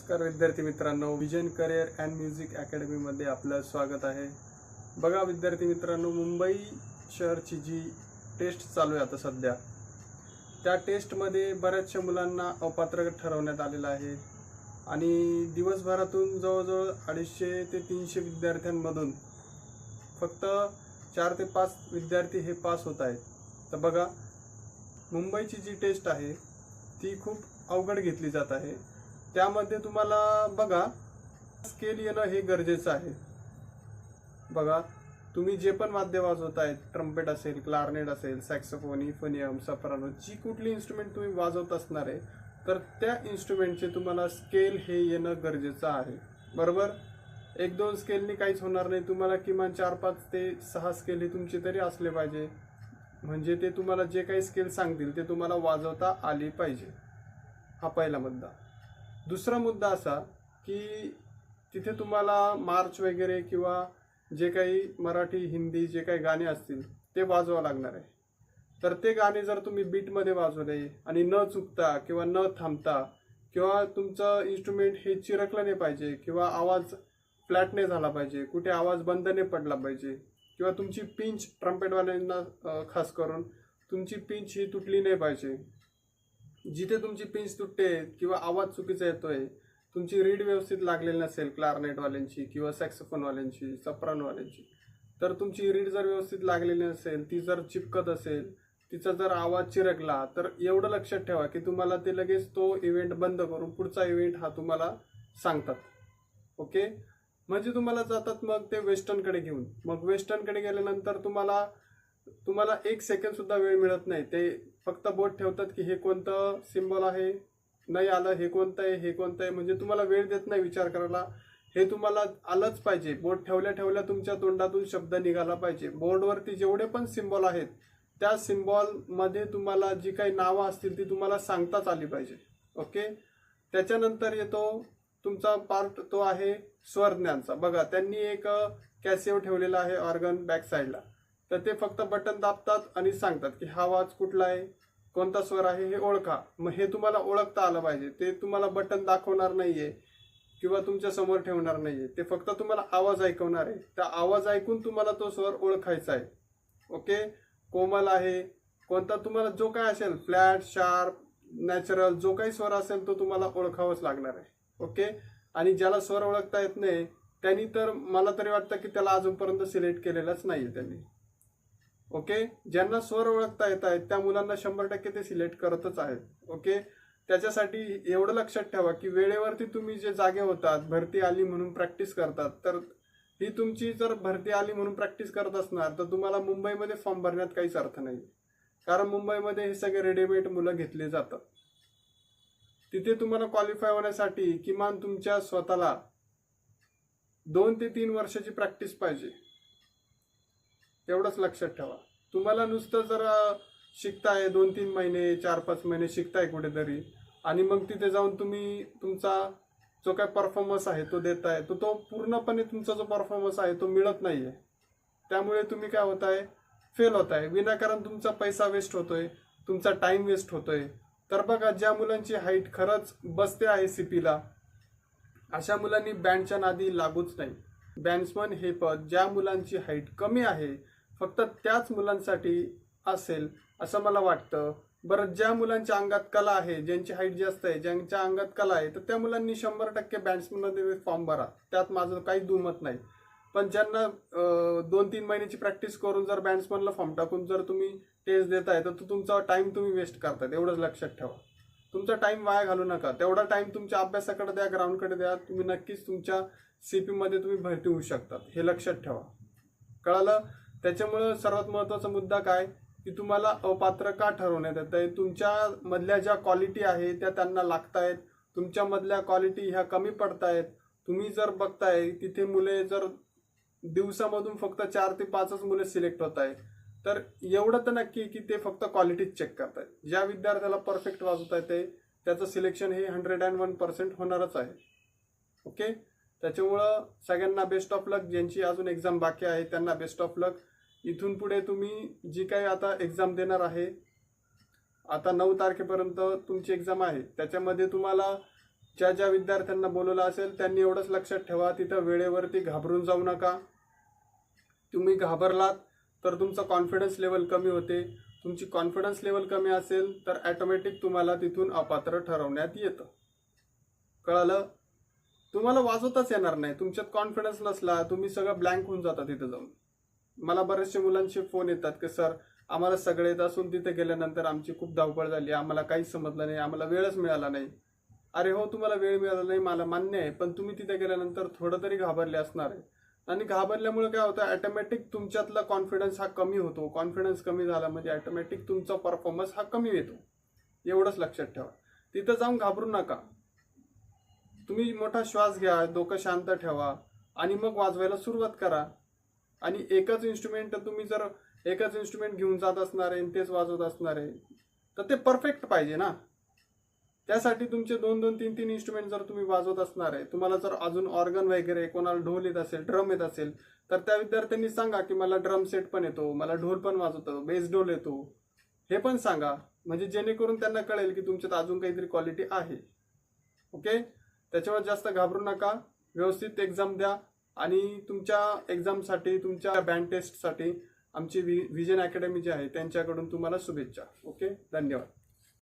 नमस्कार विद्यार्थी मित्रांनो विजन करिअर अँड म्युझिक अकॅडमीमध्ये आपलं स्वागत आहे. बघा विद्यार्थी मित्रांनो मुंबई शहरची जी टेस्ट चालू आहे आता सध्या त्या टेस्टमध्ये बऱ्याचशा मुलांना अपात्र ठरवण्यात आलेलं आहे. आणि दिवसभरातून जवळजवळ अडीचशे ते तीनशे विद्यार्थ्यांमधून फक्त चार ते पाच विद्यार्थी हे पास होत आहेत. तर बघा मुंबईची जी टेस्ट आहे ती खूप अवघड घेतली जात आहे. त्यामध्ये तुम्हाला बघा स्केल येणं हे गरजेचं आहे. बघा तुम्ही जे पण वाद्य वाजवतायत ट्रम्पेट असेल क्लारनेट असेल सॅक्सोफोन इफोनियम सफरानो जी कुठली इन्स्ट्रुमेंट तुम्ही वाजवत असणार आहे तर त्या इन्स्ट्रुमेंटचे तुम्हाला स्केल हे येणं गरजेचं आहे. बरोबर? एक दोन स्केलनी काहीच होणार नाही. तुम्हाला किमान चार पाच ते सहा स्केल हे तुमचे तरी असले पाहिजे. म्हणजे ते तुम्हाला जे काही स्केल सांगतील ते तुम्हाला वाजवता आली पाहिजे. हा पहिला मुद्दा. दुसरा मुद्दा असा की तिथे तुम्हाला मार्च वगैरे किंवा जे काही मराठी हिंदी जे काही गाणे असतील ते वाजवावं लागणार आहे. तर ते गाणे जर तुम्ही बीटमध्ये वाजवले आणि न चुकता किंवा न थांबता किंवा तुमचं इन्स्ट्रुमेंट हे चिरकलं नाही पाहिजे किंवा आवाज फ्लॅट नाही झाला पाहिजे कुठे आवाज बंद नाही पडला पाहिजे किंवा तुमची पिंच ट्रम्पेटवाल्यांना खास करून तुमची पिंच ही तुटली नाही पाहिजे जिथे तुमची पिंच तुटते किंवा आवाज चुकीचा येतोय तुमची रीड व्यवस्थित लागलेली नसेल क्लारनेटवाल्यांची किंवा सॅक्सोफोनवाल्यांची सप्रानवाल्यांची तर तुमची रीड जर व्यवस्थित लागलेली नसेल ती जर चिपकत असेल तिचा जर आवाज चिरकला तर एवढं लक्षात ठेवा की तुम्हाला ते लगेच तो इव्हेंट बंद करून पुढचा इव्हेंट हा तुम्हाला सांगतात. ओके म्हणजे तुम्हाला जातात मग ते वेस्टर्नकडे घेऊन. मग वेस्टर्नकडे गेल्यानंतर तुम्हाला तुम्हाला एक सेकंड सुद्धा वेळ मिळत नाही. ते फक्त बोट ठेवतात की हे कोणतं सिम्बॉल आहे? नाही आलं हे कोणतं आहे हे कोणतं आहे? म्हणजे तुम्हाला वेळ देत नाही विचार करायला. हे तुम्हाला आलंच पाहिजे. बोट ठेवल्या ठेवल्या तुमच्या तोंडातून शब्द निघाला पाहिजे. बोर्डवरती जेवढे पण सिम्बॉल आहेत त्या सिम्बॉलमध्ये तुम्हाला जी काही नावं असतील ती तुम्हाला सांगताच आली पाहिजे. ओके त्याच्यानंतर येतो तुमचा पार्ट तो आहे स्वरज्ञानचा बघा त्यांनी एक कॅसिओ ठेवलेला आहे ऑर्गन बॅक साईडला तर ते फक्त बटन दाबतात आणि सांगतात की हा आवाज कुठला आहे कोणता स्वर आहे हे ओळखा. मग हे तुम्हाला ओळखता आलं पाहिजे. ते तुम्हाला बटन दाखवणार नाहीये किंवा तुमच्यासमोर ठेवणार नाहीये. ते फक्त तुम्हाला आवाज ऐकवणार आहे. त्या आवाज ऐकून तुम्हाला तो स्वर ओळखायचा आहे. ओके? कोमल आहे. कोणता तुम्हाला जो काय असेल फ्लॅट शार्प नॅचरल जो काही स्वर असेल तो तुम्हाला ओळखावाच लागणार आहे. ओके? आणि ज्याला स्वर ओळखता येत नाही त्यांनी तर मला तरी वाटतं की त्याला अजूनपर्यंत सिलेक्ट केलेलाच नाही त्यांनी. ओके? ज्यांना स्वर ओळखता येत आहेत त्या मुलांना शंभर टक्के ते सिलेक्ट करतच आहेत. ओके? त्याच्यासाठी एवढं लक्षात ठेवा की वेळेवरती तुम्ही जे जागे होतात भरती आली म्हणून प्रॅक्टिस करतात तर ही तुमची जर भरती आली म्हणून प्रॅक्टिस करत असणार तर तुम्हाला मुंबईमध्ये फॉर्म भरण्यात काहीच अर्थ नाही कारण मुंबईमध्ये हे सगळे रेडीमेड मुलं घेतले जातात. तिथे तुम्हाला क्वालिफाय होण्यासाठी किमान तुमच्या स्वतःला दोन ते तीन वर्षाची प्रॅक्टिस पाहिजे. एवढंच लक्षात ठेवा. तुम्हाला नुसतं जर शिकताय दोन तीन महिने चार पाच महिने शिकताय कुठेतरी आणि मग तिथे जाऊन तुम्ही तुमचा जो काय परफॉर्मन्स आहे तो देताय तो तो पूर्णपणे तुमचा जो परफॉर्मन्स आहे तो मिळत नाही आहे त्यामुळे तुम्ही काय होत आहे फेल होत आहे विनाकारण तुमचा पैसा वेस्ट होतोय तुमचा टाइम वेस्ट होतोय. तर बघा ज्या मुलांची हाईट खरंच बसते आहे सीपीला अशा मुलांनी बँडच्या नादी लागूच नाही. बँड्समन हे पद ज्या मुलांची हाईट कमी आहे फक्त त्याच मुलांसाठी असेल असं मला वाटतं. बरं ज्या मुलांच्या अंगात कला आहे ज्यांची हाईट जास्त आहे ज्यांच्या अंगात कला आहे तर त्या मुलांनी शंभर टक्के बँड्समनमध्ये फॉर्म भरा. त्यात माझं काही दुमत नाही. पण ज्यांना दोन तीन महिन्याची प्रॅक्टिस करून जर बँड्समनला फॉर्म टाकून जर तुम्ही टेस्ट देताय तर तो तुमचा टाईम तुम्ही वेस्ट करताय एवढंच लक्षात ठेवा. तुमचा टाइम वाया घालू नका. तेवढा टाइम तुमच्या अभ्यासाकडे द्या ग्राउंडकडे द्या. तुम्ही नक्कीच तुमच्या सीपीमध्ये तुम्ही भरती होऊ शकतात. हे लक्षात ठेवा. कळालं? त्याच्यामुळं सर्वात महत्त्वाचा मुद्दा काय? की तुम्हाला अपात्र का ठरवण्यात येत आहे? तुमच्या मधल्या ज्या क्वालिटी आहे त्या त्यांना लागतायत. तुमच्या मधल्या क्वालिटी ह्या कमी पडतायत. तुम्ही जर बघताय तिथे मुले जर दिवसामधून फक्त चार ते पाचच मुले सिलेक्ट होत आहेत तर एवढं तर नक्की की ते फक्त क्वालिटीच चेक करतात ज्या विद्यार्थ्याला परफेक्ट वाजवता येते त्याचं सिलेक्शन हे हंड्रेड अँड वन पर्सेंट होणारच आहे. ओके त्याच्यामुळं सगळ्यांना बेस्ट ऑफ लक ज्यांची अजून एक्झाम बाकी आहे त्यांना बेस्ट ऑफ लक इथून पुढे तुम्ही जी काही आता एक्झाम देणार आहे आता नऊ तारखेपर्यंत तुमची एक्झाम आहे. त्याच्यामध्ये तुम्हाला ज्या ज्या विद्यार्थ्यांना बोलवलं असेल त्यांनी एवढंच लक्षात ठेवा. तिथं वेळेवरती घाबरून जाऊ नका. तुम्ही घाबरलात तर तुमचा कॉन्फिडन्स लेवल कमी होते. तुमची कॉन्फिडन्स लेवल कमी असेल तर ॲटोमॅटिक तुम्हाला तिथून अपात्र ठरवण्यात येतं. कळालं? तुम्हाला वाजवताच येणार नाही. तुमच्यात कॉन्फिडन्स नसला तुम्ही सगळं ब्लँक होऊन जाता तिथं जाऊन. मला बरेचसे मुलांचे फोन येतात की सर आम्हाला सगळे येत असून तिथे गेल्यानंतर आमची खूप धावपळ झाली. आम्हाला काहीच समजलं नाही. आम्हाला वेळच मिळाला नाही. अरे हो तुम्हाला वेळ मिळाला नाही. मला मान्य आहे. पण तुम्ही तिथे गेल्यानंतर थोडं तरी घाबरले असणार आहे. आणि घाबरल्यामुळे काय होतं ॲटोमॅटिक तुमच्यातला कॉन्फिडन्स हा कमी होतो. कॉन्फिडन्स कमी झाला म्हणजे ॲटोमॅटिक तुमचा परफॉर्मन्स हा कमी येतो. एवढंच लक्षात ठेवा. तिथं जाऊन घाबरू नका. तुम्ही मोठा श्वास घ्या डोकं शांत ठेवा आणि मग वाजवायला सुरुवात करा. आणि एकच इन्स्ट्रुमेंट तुम्ही जर एकच इन्स्ट्रुमेंट घेऊन जात असणार आहे आणि तेच वाजवत असणार आहे तर ते परफेक्ट पाहिजे ना. त्यासाठी तुमचे दोन दोन तीन तीन इन्स्ट्रुमेंट जर तुम्ही वाजवत असणार आहे तुम्हाला जर अजून ऑर्गन वगैरे कोणाला ढोल येत असेल ड्रम येत असेल तर त्या विद्यार्थ्यांनी सांगा की मला ड्रम सेट पण येतो मला ढोल पण वाजवतो बेस ढोल येतो. हे पण सांगा. म्हणजे जेणेकरून त्यांना कळेल की तुमच्यात अजून काहीतरी क्वालिटी आहे. ओके त्याच्यावर जास्त घाबरू नका. व्यवस्थित एक्झाम द्या. आणि तुमच्या एक्झामसाठी तुमच्या बँड टेस्टसाठी आमची वि विजन अकॅडमी जी आहे त्यांच्याकडून तुम्हाला शुभेच्छा. ओके धन्यवाद.